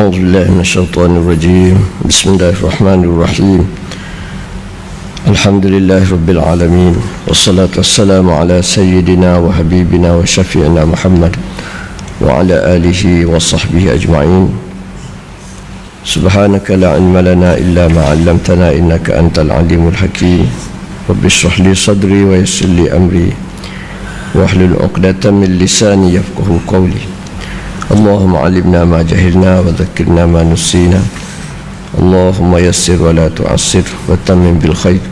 أعوذ بالله من الشيطان الرجيم. بسم الله الرحمن الرحيم. الحمد لله رب العالمين والصلاة والسلام على سيدنا وحبيبنا وشفيعنا محمد وعلى آله وصحبه أجمعين. سبحانك لا علم لنا إلا ما علمتنا إنك أنت العليم الحكيم. رب اشرح لي صدري ويسر لي أمري واحلل عقدة من لساني يفقه قولي. اللهم علمنا ما جهلنا وذكرنا ما نسينا اللهم يسر ولا تعسر وتمم بالخير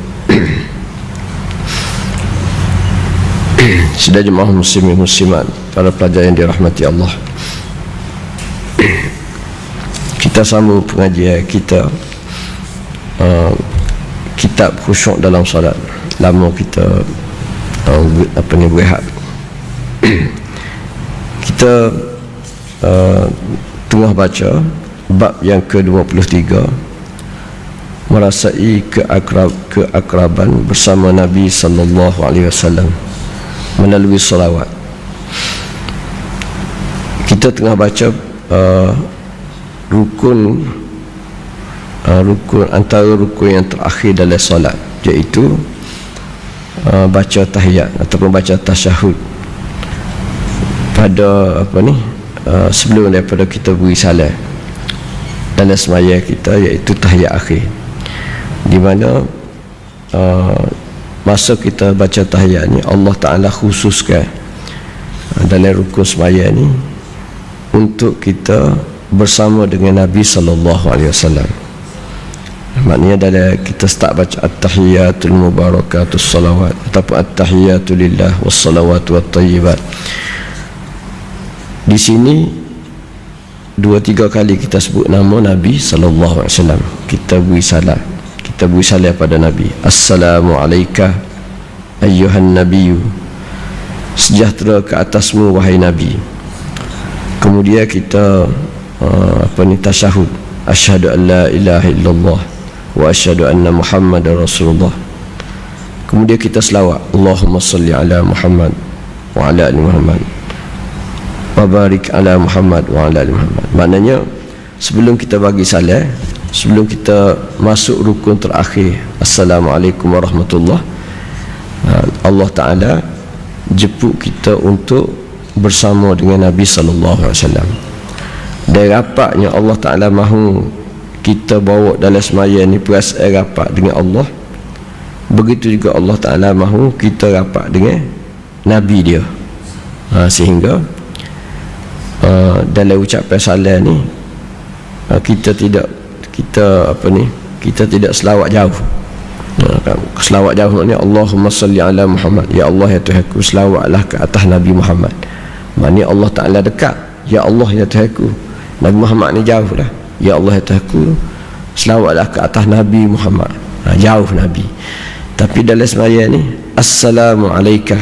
Sudah jemaah muslimin muslimat Para pelajar yang dirahmati Allah Kita sambung pengajian kita uh, Kitab khusyuk dalam salat Lama kita uh, Apa ni berehat Kita uh, Tengah baca Bab yang ke-23 Merasai keakrab, keakraban Bersama Nabi Sallallahu Alaihi Wasallam melalui salawat kita tengah baca uh, rukun uh, rukun antara rukun yang terakhir dalam solat iaitu uh, baca tahiyat ataupun baca tasyahud pada apa ni uh, sebelum daripada kita beri salat dalam semaya kita iaitu tahiyat akhir. Di mana uh, masa kita baca tahiyat ni Allah Ta'ala khususkan dalam rukun semaya ni untuk kita bersama dengan Nabi Sallallahu Alaihi Wasallam. Maknanya dalam kita start baca at-tahiyatul mubarakatus salawat ataupun at-tahiyatul lillah wassalawat wat tayyibat di sini dua tiga kali kita sebut nama Nabi Sallallahu Alaihi Wasallam. Kita beri salam. Kita beri salam pada Nabi. Assalamualaikum ayyuhan nabiyyu sejahtera ke atasmu wahai Nabi. Kemudian kita uh, apa ni tasyahud. Asyhadu an la ilaha illallah wa asyhadu anna muhammadar rasulullah. Kemudian kita selawat. Allahumma salli ala Muhammad wa ala ali Muhammad wa barik ala Muhammad wa ala ali Muhammad. Maknanya sebelum kita bagi salam sebelum kita masuk rukun terakhir Assalamualaikum warahmatullahi Allah Ta'ala jemput kita untuk bersama dengan Nabi Sallallahu Alaihi Wasallam. Dan rapatnya Allah Ta'ala mahu kita bawa dalam semaya ni perasaan rapat dengan Allah. Begitu juga Allah Ta'ala mahu kita rapat dengan Nabi dia. Ha, sehingga uh, dalam ucapan salam ni uh, kita tidak kita apa ni kita tidak selawat jauh. Selawat jauh maknanya Allahumma salli ala Muhammad. Ya Allah ya Tuhanku selawatlah ke atas Nabi Muhammad. Maknanya Allah Ta'ala dekat. Ya Allah ya Tuhanku Nabi Muhammad ni jauh dah. Ya Allah ya Tuhanku selawatlah ke atas Nabi Muhammad. Ha, jauh Nabi. Tapi dalam semaya ni Assalamualaikum.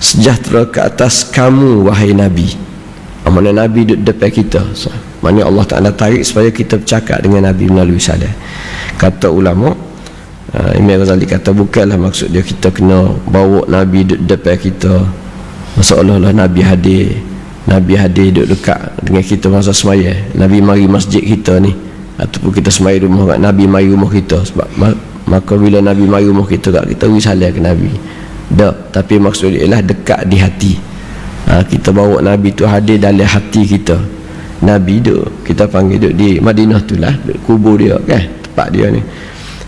Sejahtera ke atas kamu wahai Nabi mana Nabi duduk depan kita. So, mana Allah Ta'ala tarik supaya kita bercakap dengan Nabi melalui salam kata ulama uh, Imam Ghazali kata bukanlah maksud dia kita kena bawa Nabi duduk depan kita. Seolah-olah Nabi hadir Nabi hadir duduk dekat dengan kita masa semaya. Nabi mari masjid kita ni ataupun kita semaya rumah kat Nabi mari rumah kita. Sebab maka bila Nabi mari rumah kita kat kita beri salam ke Nabi. Tak tapi maksud dia ialah dekat di hati ha, kita bawa Nabi tu hadir dalam hati kita. Nabi tu kita panggil duduk di Madinah tu lah kubur dia kan? Tempat dia ni.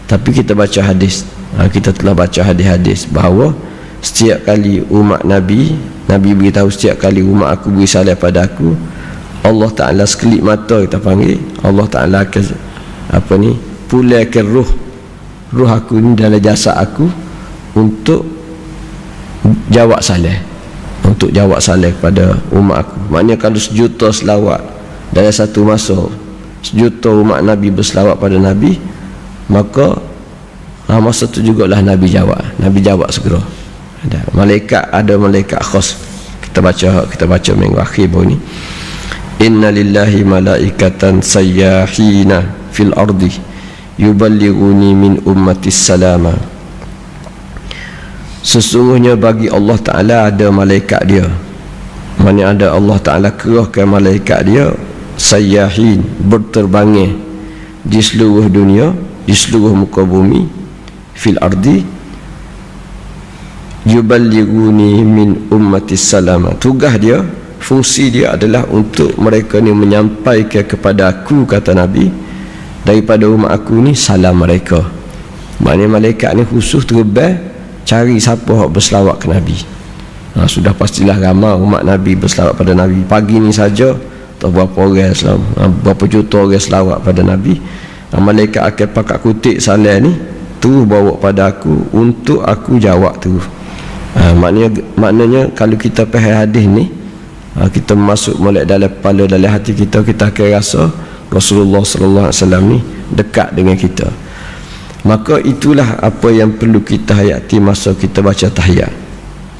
Tapi kita baca hadis. Ha, kita telah baca hadis-hadis bahawa setiap kali umat Nabi Nabi beritahu setiap kali umat aku beri salam pada aku Allah Ta'ala sekelip mata kita panggil. Allah Ta'ala akan apa ni pulihkan ruh. Ruh aku ni dalam jasad aku untuk jawab salam untuk jawab salam kepada umat aku. Maknanya kalau sejuta selawat dalam satu masa sejuta umat Nabi berselawat pada Nabi maka ha, masa tu jugalah Nabi jawab. Nabi jawab segera. Ada malaikat ada malaikat khas. Kita baca kita baca minggu akhir baru ni. Inna lillahi malaikatan sayyahina fil ardi yuballighuni min ummati salama sesungguhnya bagi Allah Ta'ala ada malaikat dia. Mana ada Allah Ta'ala kerahkan malaikat dia sayyahin berterbangi di seluruh dunia di seluruh muka bumi fil ardi yuballighuni min ummati salama. Tugas dia fungsi dia adalah untuk mereka ni menyampaikan kepada aku kata nabi daripada umat aku ni salam mereka. Maknanya malaikat ni khusus terbang cari siapa yang berselawat ke nabi. Ha, sudah pastilah ramai umat nabi berselawat pada nabi. Pagi ni saja atau berapa orang Islam ha, berapa juta orang selawat pada nabi. Ha, malaikat akan pakai kutik salam ni tu bawa pada aku untuk aku jawab tu. Ha, maknanya maknanya kalau kita faham hadis ni ha, kita masuk molek dalam kepala dalam hati kita kita akan rasa Rasulullah wasallam ni dekat dengan kita maka itulah apa yang perlu kita hayati masa kita baca tahiyat.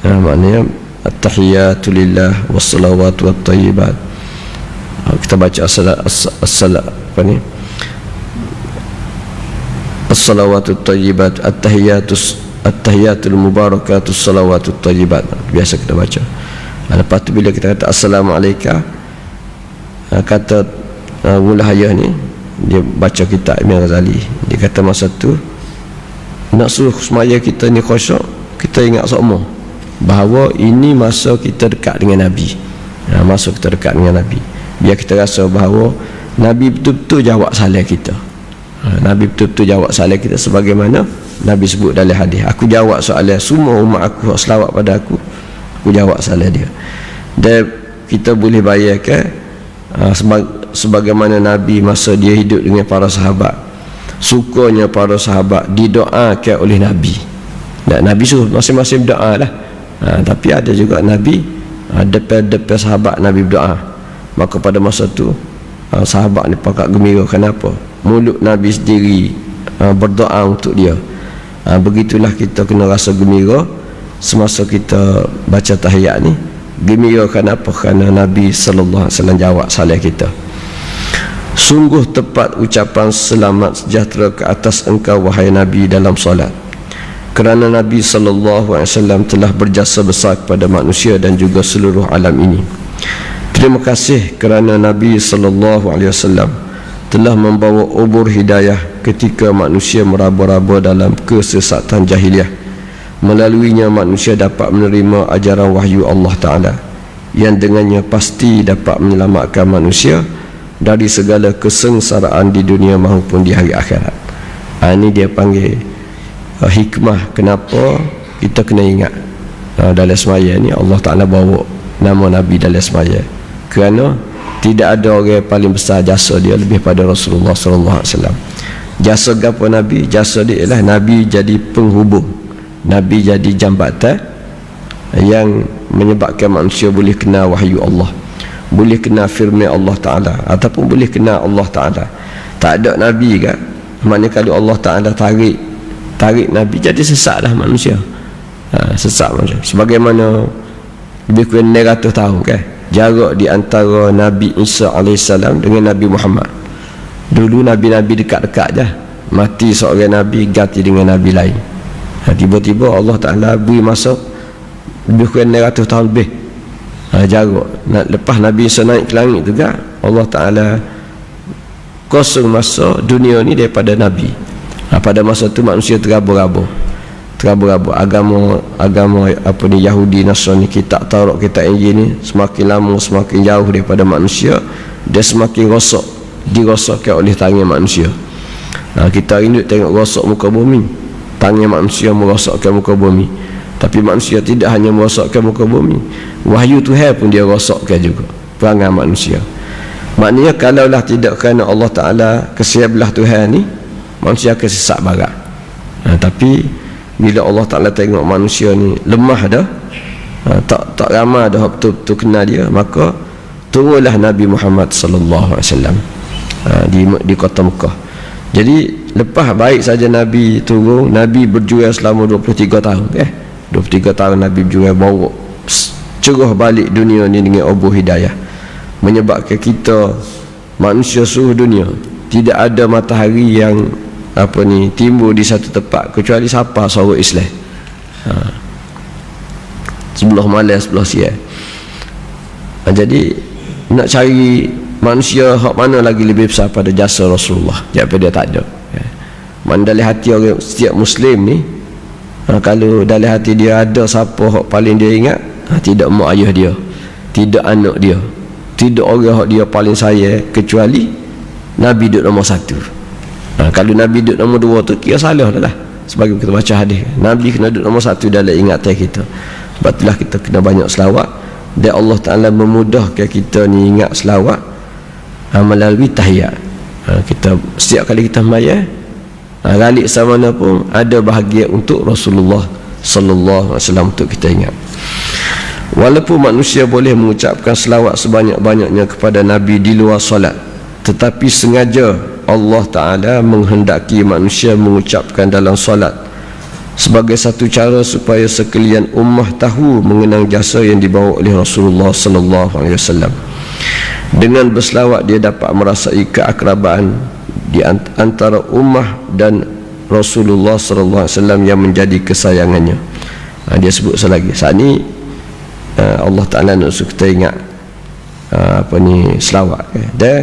Ha, maknanya at-tahiyatu lillah wassalawatu wat-tayyibat ha, kita baca as-salat apa ni? As-salawatu at-tayyibat at-tahiyatu at-tahiyatul mubarakatuh salawatut tayyibat. Biasa kita baca. Ha, lepas tu bila kita kata assalamualaikum ha, kata uh, mula hayah ni dia baca kitab Ibn Ghazali. Dia kata masa tu nak suruh semaya kita ni khusyuk kita ingat semua bahawa ini masa kita dekat dengan Nabi. Ha, masa kita dekat dengan Nabi. Biar kita rasa bahawa Nabi betul-betul jawab salah kita. Ha, Nabi betul-betul jawab salah kita sebagaimana Nabi sebut dalam hadis. Aku jawab soalan semua umat aku selawat pada aku aku jawab salah dia. Dan kita boleh bayarkan uh, sebagaimana Nabi masa dia hidup dengan para sahabat. Sukanya para sahabat didoakan oleh Nabi. Dan Nabi suruh masing-masing berdoa lah. Uh, tapi ada juga Nabi uh, depan-depan sahabat Nabi berdoa. Maka pada masa tu uh, sahabat ni pakat gembira kenapa? Mulut Nabi sendiri uh, berdoa untuk dia. Ha, begitulah kita kena rasa gembira semasa kita baca tahiyat ni. Gembira kenapa? Kerana Nabi wasallam jawab salah kita sungguh tepat ucapan selamat sejahtera ke atas engkau wahai Nabi dalam solat. Kerana Nabi sallallahu alaihi wasallam telah berjasa besar kepada manusia dan juga seluruh alam ini. Terima kasih kerana Nabi sallallahu alaihi wasallam telah membawa obor hidayah ketika manusia meraba-raba dalam kesesatan jahiliah. Melaluinya manusia dapat menerima ajaran wahyu Allah Ta'ala yang dengannya pasti dapat menyelamatkan manusia dari segala kesengsaraan di dunia maupun di hari akhirat ha, ini dia panggil uh, hikmah kenapa kita kena ingat uh, dalam semaya ni Allah Ta'ala bawa nama Nabi dalam semaya kerana tidak ada orang yang paling besar jasa dia lebih pada Rasulullah sallallahu alaihi wasallam. Jasa gapo Nabi? Jasa dia ialah Nabi jadi penghubung. Nabi jadi jambatan yang menyebabkan manusia boleh kenal wahyu Allah. Boleh kenal firman Allah Taala ataupun boleh kenal Allah Taala. Tak ada nabi kan? Maknanya kalau Allah Taala tarik tarik nabi jadi sesatlah manusia. Ha, sesat manusia. Sebagaimana lebih kurang 900 tahun kan? jarak di antara Nabi Isa AS dengan Nabi Muhammad dulu Nabi-Nabi dekat-dekat je mati seorang Nabi ganti dengan Nabi lain ha, tiba-tiba Allah Ta'ala beri masa lebih kurang 900 tahun lebih ha, jarak nah, lepas Nabi Isa naik ke langit juga Allah Ta'ala kosong masa dunia ni daripada Nabi. Ha, pada masa tu manusia terabur-abur. Terabur-abur. Agama agama apa ni Yahudi Nasrani kita Taurat kita Injil ni semakin lama semakin jauh daripada manusia dia semakin rosak dirosakkan oleh tangan manusia. Nah, kita rindu tengok rosak muka bumi. Tangan manusia merosakkan muka bumi tapi manusia tidak hanya merosakkan muka bumi. Wahyu Tuhan pun dia rosakkan juga perangai manusia. Maknanya kalaulah tidak kerana Allah Ta'ala kesiabelah Tuhan ni manusia akan sesak barat. Nah, tapi bila Allah Ta'ala tengok manusia ni lemah dah ha, tak tak ramai dah betul-betul kenal dia maka turunlah Nabi Muhammad wasallam ha, di di kota Mekah. Jadi lepas baik saja Nabi turun Nabi berjuang selama 23 tahun eh 23 tahun Nabi berjuang bawa cerah balik dunia ni dengan obor hidayah. Menyebabkan kita manusia seluruh dunia tidak ada matahari yang apa ni timbul di satu tempat kecuali siapa seorang Islam. Ha. sebelah malam sebelah siang. Ha, jadi nak cari manusia hak mana lagi lebih besar pada jasa Rasulullah? Apa dia tak ada. Ya. mana dalam hati orang setiap muslim ni kalau dalam hati dia ada siapa hak paling dia ingat ha, tidak mak ayah dia tidak anak dia tidak orang hak dia paling saya kecuali Nabi duduk nombor satu. Ha, kalau Nabi duduk nombor dua tu kira salah lah sebagai kita baca hadis. Nabi kena duduk nombor satu dalam ingatan kita. Sebab kita kena banyak selawat. Dan Allah Ta'ala memudahkan kita ni ingat selawat ha, melalui tahiyat. Ha, kita setiap kali kita maya galik sama mana pun ada bahagia untuk Rasulullah sallallahu alaihi wasallam untuk kita ingat. Walaupun manusia boleh mengucapkan selawat sebanyak-banyaknya kepada nabi di luar solat tetapi sengaja Allah taala menghendaki manusia mengucapkan dalam solat sebagai satu cara supaya sekalian ummah tahu mengenang jasa yang dibawa oleh Rasulullah sallallahu alaihi wasallam. Dengan berselawat dia dapat merasai keakrabaan di antara ummah dan Rasulullah sallallahu alaihi wasallam yang menjadi kesayangannya. Ha, dia sebut selagi. Saat ni uh, Allah Taala nak suruh kita ingat uh, apa ni selawat okay. dia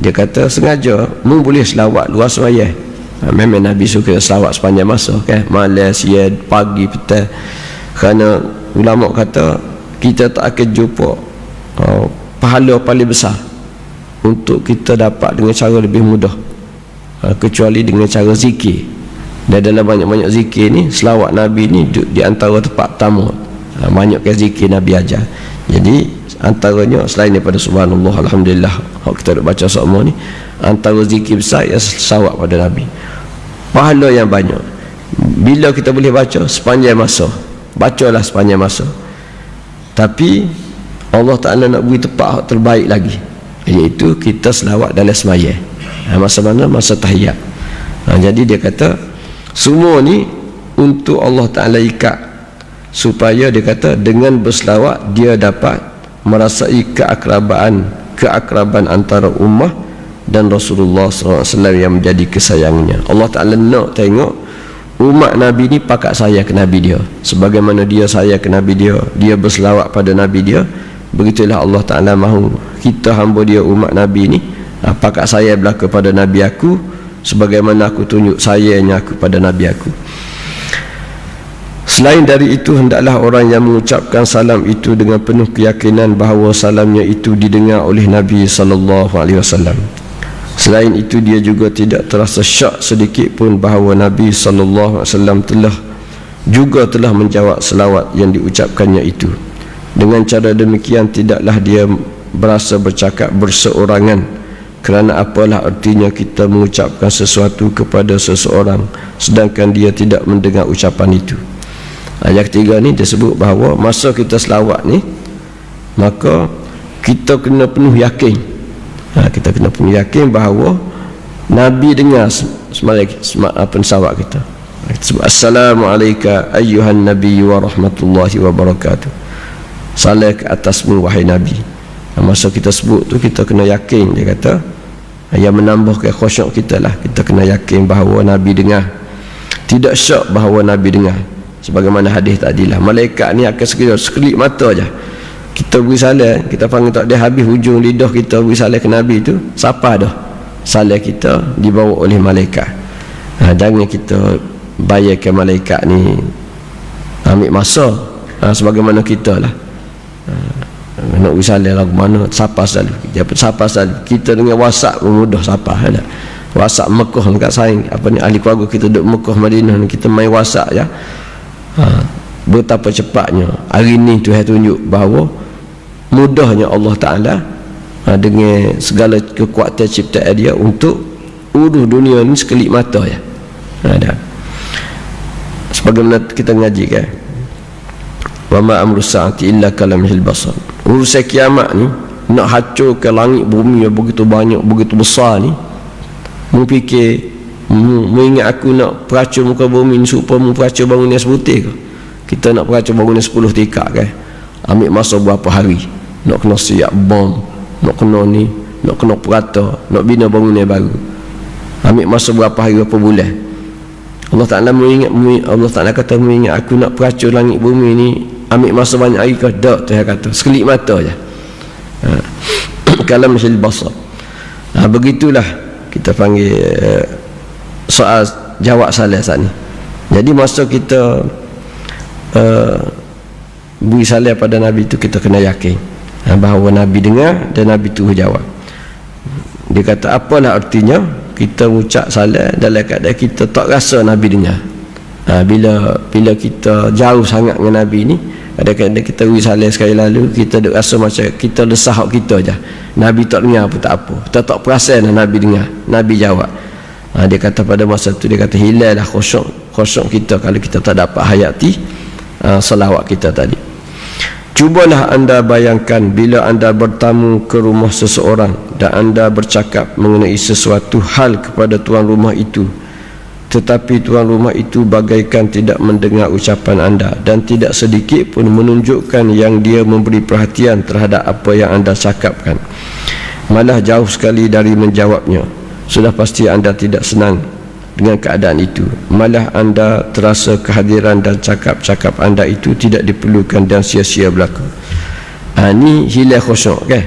dia kata sengaja mu boleh selawat luar semaya. Ha, memang Nabi suka selawat sepanjang masa okay. malam siang pagi petang kerana ulama kata kita tak akan jumpa uh, pahala paling besar untuk kita dapat dengan cara lebih mudah. Ha, kecuali dengan cara zikir. Dan dalam banyak-banyak zikir ni selawat Nabi ni di antara tempat pertama. Ha, banyak ke zikir Nabi ajar. Jadi antaranya selain daripada subhanallah Alhamdulillah kalau kita nak baca semua ni antara zikir besar yang selawat pada Nabi. Pahala yang banyak. Bila kita boleh baca? Sepanjang masa. Bacalah sepanjang masa. Tapi Allah Ta'ala nak beri tempat terbaik lagi iaitu kita selawat dalam semaya. Ha, masa mana? masa tahiyat. Ha, jadi dia kata semua ni untuk Allah Ta'ala ikat. Supaya dia kata dengan berselawat dia dapat merasai keakrabaan keakraban antara ummah dan Rasulullah SAW yang menjadi kesayangnya. Allah Ta'ala nak tengok umat Nabi ni pakat saya ke Nabi dia. Sebagaimana dia saya ke Nabi dia dia berselawat pada Nabi dia begitulah Allah Ta'ala mahu kita hamba dia umat Nabi ni apakah saya berlaku pada Nabi aku sebagaimana aku tunjuk sayanya aku pada Nabi aku. Selain dari itu hendaklah orang yang mengucapkan salam itu dengan penuh keyakinan bahawa salamnya itu didengar oleh Nabi wasallam. Selain itu dia juga tidak terasa syak sedikit pun bahawa Nabi wasallam telah juga telah menjawab selawat yang diucapkannya itu dengan cara demikian tidaklah dia berasa bercakap berseorangan. Kerana apalah artinya kita mengucapkan sesuatu kepada seseorang sedangkan dia tidak mendengar ucapan itu. Ayat ketiga ni dia sebut bahawa masa kita selawat ni maka kita kena penuh yakin. Ha, kita kena penuh yakin bahawa Nabi dengar semalam apa selawat kita. Assalamualaikum ayyuhan nabi wa rahmatullahi wa barakatuh salah ke atasmu wahai Nabi. Masa kita sebut tu kita kena yakin dia kata yang menambah ke khusyuk kita lah. Kita kena yakin bahawa Nabi dengar. Tidak syak bahawa Nabi dengar. Sebagaimana hadis tadi lah. Malaikat ni akan sekejap sekelip mata aja. Kita beri salah kita panggil tak dia habis hujung lidah kita beri salah ke Nabi tu siapa dah. Salah kita dibawa oleh malaikat. Ha, jangan kita bayar ke malaikat ni ambil masa. Ha, sebagaimana kita lah nak wisalah lagu mana? Siapa selalu siapa selalu kita dengan whatsapp mudah siapa ada whatsapp Mekah dekat saing. Apa ni? Ahli keluarga kita duduk Mekah Madinah kita main whatsapp ya. Ha, betapa cepatnya. Hari ni Tuhan tunjuk bahawa mudahnya Allah Ta'ala ha, dengan segala kekuatan ciptaan dia untuk uruh dunia ni sekelip mata ya. Ada sebagaimana kita ngaji kan wa ma amru sa'ati illa kalamhil basar. Urusan kiamat ni nak hancurkan langit bumi yang begitu banyak begitu besar ni mu fikir mu ingat aku nak peracur muka bumi ni supaya mu peracur bangunan seputih ke? Kita nak peracur bangunan sepuluh tikak kan ambil masa berapa hari? Nak kena siap bom nak kena ni nak kena perata nak bina bangunan baru. Ambil masa berapa hari berapa bulan? Allah Ta'ala mengingat Allah Ta'ala kata mengingat aku nak peracur langit bumi ni ambil masa banyak hari ke? Tak Tuhan kata. Sekelip mata je. Ha. kalam sil basar. Ha, begitulah kita panggil uh, soal jawab salah saat ni. Jadi masa kita uh, beri salah pada Nabi itu kita kena yakin ha, bahawa Nabi dengar dan Nabi tu jawab. Dia kata apalah artinya kita ucap salah dalam keadaan kita tak rasa Nabi dengar ha, bila bila kita jauh sangat dengan Nabi ni kadang-kadang kita beri salah sekali lalu. Kita duk rasa macam kita lesah hak kita aja. Nabi tak dengar pun tak apa. Kita tak perasan Nabi dengar. Nabi jawab. Ha, dia kata pada masa tu dia kata hilallah khusyuk khusyuk kita kalau kita tak dapat hayati ha, salawat kita tadi. Cubalah anda bayangkan bila anda bertamu ke rumah seseorang dan anda bercakap mengenai sesuatu hal kepada tuan rumah itu tetapi tuan rumah itu bagaikan tidak mendengar ucapan anda dan tidak sedikit pun menunjukkan yang dia memberi perhatian terhadap apa yang anda cakapkan. Malah jauh sekali dari menjawabnya. Sudah pasti anda tidak senang dengan keadaan itu. Malah anda terasa kehadiran dan cakap-cakap anda itu tidak diperlukan dan sia-sia berlaku. Ha, ni hilang khusyuk kan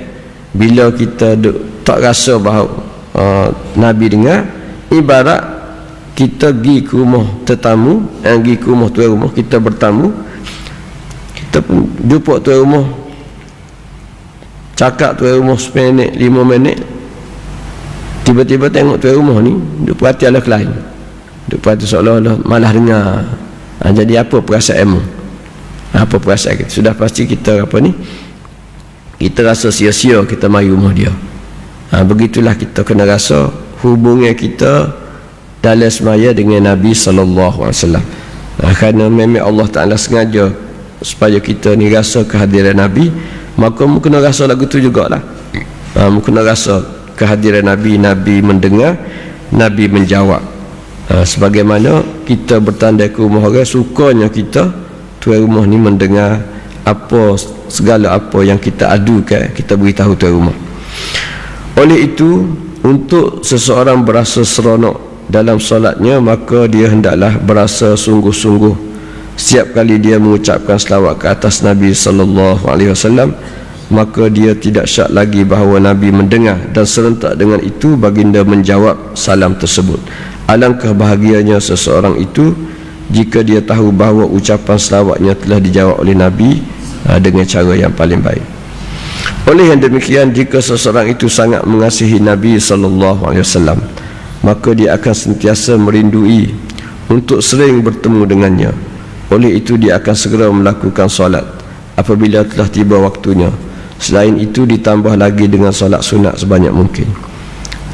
bila kita duk, tak rasa bahawa uh, Nabi dengar ibarat kita pergi ke rumah tetamu yang pergi ke rumah tuan rumah kita bertamu kita pun jumpa tuan rumah cakap tuan rumah 10 minit 5 minit tiba-tiba tengok tuan rumah ni duk perhati ala lain duk perhati seolah-olah malah dengar. Ha, jadi apa perasaan mu apa perasaan kita? Sudah pasti kita apa ni? Kita rasa sia-sia kita mari rumah dia. Ha, begitulah kita kena rasa hubungan kita dalam semaya dengan Nabi wasallam. Ha, kerana memang Allah Taala sengaja supaya kita ni rasa kehadiran Nabi maka mu kena rasa lagu tu jugalah. Ha, mu kena rasa kehadiran Nabi Nabi mendengar Nabi menjawab. Ha, sebagaimana kita bertanda ke rumah orang sukanya kita tuan rumah ni mendengar apa segala apa yang kita adukan kita beritahu tuan rumah. Oleh itu untuk seseorang berasa seronok dalam solatnya maka dia hendaklah berasa sungguh-sungguh. Setiap kali dia mengucapkan selawat ke atas Nabi sallallahu alaihi wasallam maka dia tidak syak lagi bahawa Nabi mendengar dan serentak dengan itu baginda menjawab salam tersebut. Alangkah bahagianya seseorang itu jika dia tahu bahawa ucapan selawatnya telah dijawab oleh Nabi uh, dengan cara yang paling baik. Oleh yang demikian jika seseorang itu sangat mengasihi Nabi sallallahu alaihi wasallam maka dia akan sentiasa merindui untuk sering bertemu dengannya oleh itu dia akan segera melakukan solat apabila telah tiba waktunya Selain itu ditambah lagi dengan solat sunat sebanyak mungkin.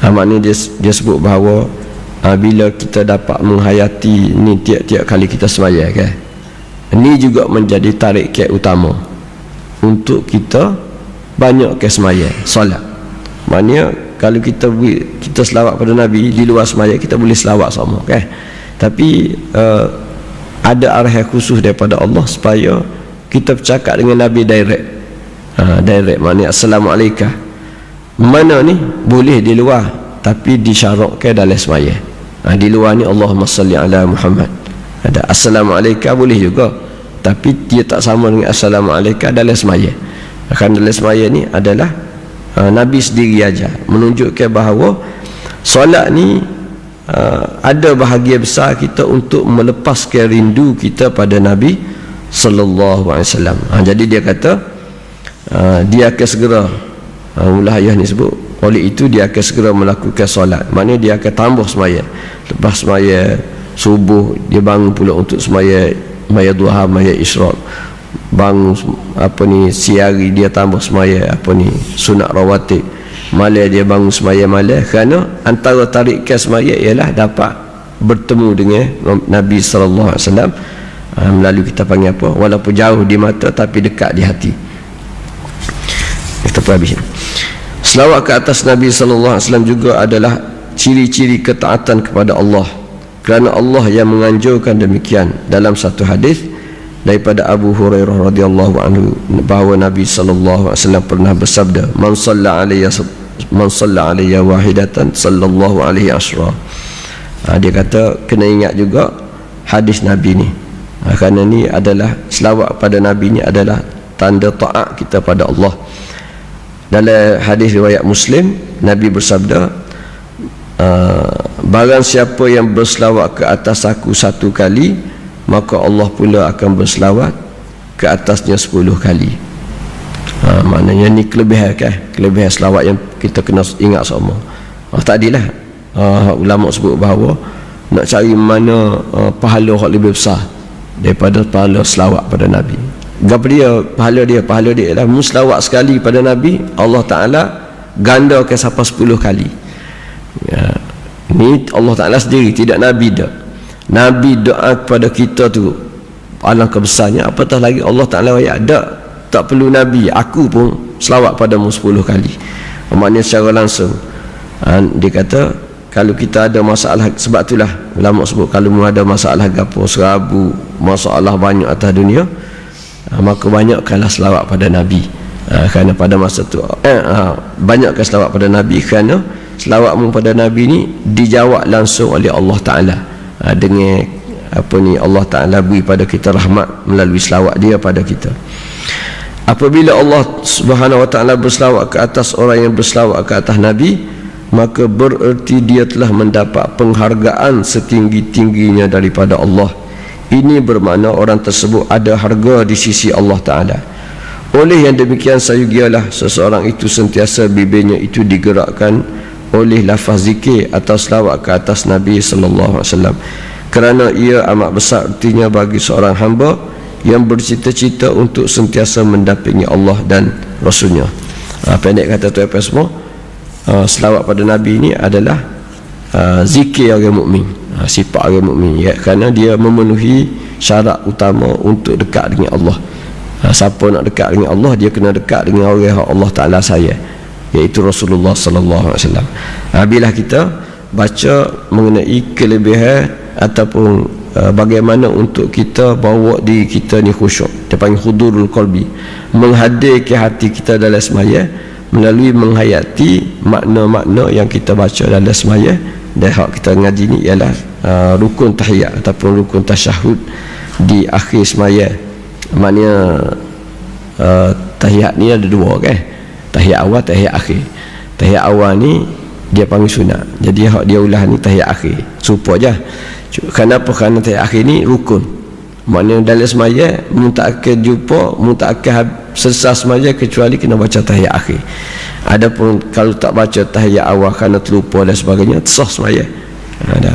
Ha, maknanya dia, dia sebut bahawa ha, bila kita dapat menghayati ni tiap-tiap kali kita semaya kan. Ini juga menjadi tarik ke utama untuk kita banyak ke semaya solat. Maknanya kalau kita kita selawat pada Nabi di luar semaya kita boleh selawat sama kan. Tapi uh, ada arah khusus daripada Allah supaya kita bercakap dengan Nabi direct. Ha, direct maknanya assalamualaikum. Mana ni? Boleh di luar tapi disyaratkan dalam semaya. Ha, di luar ni Allahumma salli ala Muhammad. Ada assalamualaikum boleh juga. Tapi dia tak sama dengan assalamualaikum dalam semaya. Akan dalam semaya ni adalah ha, Nabi sendiri aja menunjukkan bahawa solat ni uh, ada bahagia besar kita untuk melepaskan rindu kita pada Nabi sallallahu alaihi wasallam. Ha, jadi dia kata Ah, dia akan segera uh, ulah ayah ni sebut oleh itu dia akan segera melakukan solat. Maknanya dia akan tambah semaya lepas semaya subuh dia bangun pula untuk semaya maya duha maya isyraq bangun apa ni siari dia tambah semaya apa ni sunat rawatib malam dia bangun semaya malam kerana antara tarikan semaya ialah dapat bertemu dengan Nabi sallallahu alaihi wasallam. Ah, melalui kita panggil apa? Walaupun jauh di mata tapi dekat di hati. Kita habis selawat ke atas Nabi sallallahu alaihi wasallam juga adalah ciri-ciri ketaatan kepada Allah. Kerana Allah yang menganjurkan demikian dalam satu hadis daripada Abu Hurairah radhiyallahu anhu bahawa Nabi sallallahu alaihi wasallam pernah bersabda man salla alayya man salla alayya wahidatan sallallahu alaihi asra. Ha, dia kata kena ingat juga hadis Nabi ni. Ha, kerana ni adalah selawat pada Nabi ni adalah tanda taat kita pada Allah. Dalam hadis riwayat Muslim Nabi bersabda uh, barang siapa yang berselawat ke atas aku satu kali maka Allah pula akan berselawat ke atasnya sepuluh kali. Ha, maknanya ni kelebihan kan kelebihan selawat yang kita kena ingat semua ha, tadilah ha, ulama sebut bahawa nak cari mana uh, pahala yang lebih besar daripada pahala selawat pada Nabi. Gapa dia? Pahala dia pahala dia ialah muslawat sekali pada Nabi Allah Taala ganda ke siapa 10 kali. Ya. ni Allah Taala sendiri tidak Nabi dah Nabi doa kepada kita tu alangkah besarnya apatah lagi Allah Taala ayat tak tak perlu Nabi aku pun selawat padamu 10 kali. Maknanya secara langsung ha, dia kata kalau kita ada masalah sebab itulah ulama sebut kalau mu ada masalah gapo serabu masalah banyak atas dunia ha, maka banyakkanlah selawat pada Nabi. Ha, kerana pada masa tu eh, banyakkan selawat pada Nabi kerana selawatmu pada Nabi ni dijawab langsung oleh Allah Ta'ala ha, dengan apa ni Allah Ta'ala beri pada kita rahmat melalui selawat dia pada kita. Apabila Allah Subhanahu Wa Ta'ala berselawat ke atas orang yang berselawat ke atas Nabi maka bererti dia telah mendapat penghargaan setinggi-tingginya daripada Allah. Ini bermakna orang tersebut ada harga di sisi Allah Ta'ala. Oleh yang demikian sayugialah seseorang itu sentiasa bibirnya itu digerakkan oleh lafaz zikir atau selawat ke atas Nabi Sallallahu Alaihi Wasallam. Kerana ia amat besar artinya bagi seorang hamba yang bercita-cita untuk sentiasa mendampingi Allah dan Rasulnya. Ha, pendek kata tu apa semua? Ha, selawat pada Nabi ini adalah ha, zikir orang mukmin. Ha, sifat orang mukmin. Ya kerana dia memenuhi syarat utama untuk dekat dengan Allah. Ha, siapa nak dekat dengan Allah dia kena dekat dengan orang Allah Taala saya iaitu Rasulullah sallallahu alaihi wasallam. Bila kita baca mengenai kelebihan ataupun uh, bagaimana untuk kita bawa di kita ni khusyuk. Dia panggil hudurul qalbi. Menghadirkan hati kita dalam semaya melalui menghayati makna-makna yang kita baca dalam semaya. Dan hak kita ngaji ni ialah uh, rukun tahiyat ataupun rukun tasyahud di akhir semaya. Maknanya uh, tahiyat ni ada dua kan tahiyat awal tahiyat akhir tahiyat awal ni dia panggil sunat jadi hak dia ulah ni tahiyat akhir supaya je kenapa kerana tahiyat akhir ni rukun maknanya dalam semaya mu tak akan jumpa mu tak akan selesai semaya kecuali kena baca tahiyat akhir adapun kalau tak baca tahiyat awal kerana terlupa dan sebagainya sah semaya ada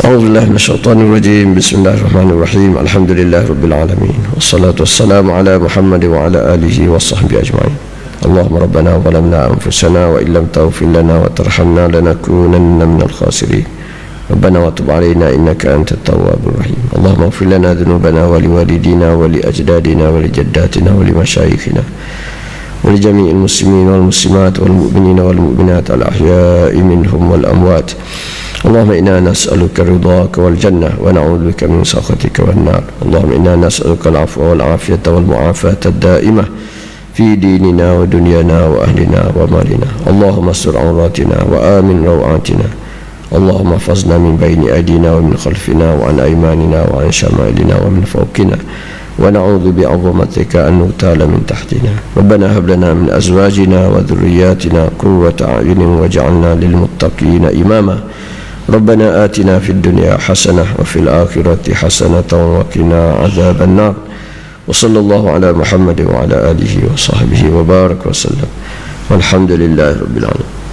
أعوذ بالله من الشيطان الرجيم بسم الله الرحمن الرحيم الحمد لله رب العالمين والصلاة والسلام على محمد وعلى آله وصحبه أجمعين اللهم ربنا ظلمنا أنفسنا وإن لم تغفر لنا وترحمنا لنكونن من الخاسرين. ربنا وتب علينا إنك أنت التواب الرحيم. اللهم اغفر لنا ذنوبنا ولوالدينا ولأجدادنا ولجداتنا ولمشايخنا ولجميع المسلمين والمسلمات والمؤمنين والمؤمنات الأحياء منهم والأموات. اللهم إنا نسألك رضاك والجنة ونعوذ بك من سخطك والنار. اللهم إنا نسألك العفو والعافية والمعافاة الدائمة. في ديننا ودنيانا وأهلنا ومالنا. اللهم استر عوراتنا وآمن روعاتنا. اللهم احفظنا من بين أيدينا ومن خلفنا وعن أيماننا وعن شمائلنا ومن فوقنا. ونعوذ بعظمتك أن نغتال من تحتنا. ربنا هب لنا من أزواجنا وذرياتنا قوة أعين واجعلنا للمتقين إماما. ربنا آتنا في الدنيا حسنة وفي الآخرة حسنة وقنا عذاب النار. وصلى الله على محمد وعلى آله وصحبه وبارك وسلم. والحمد لله رب العالمين.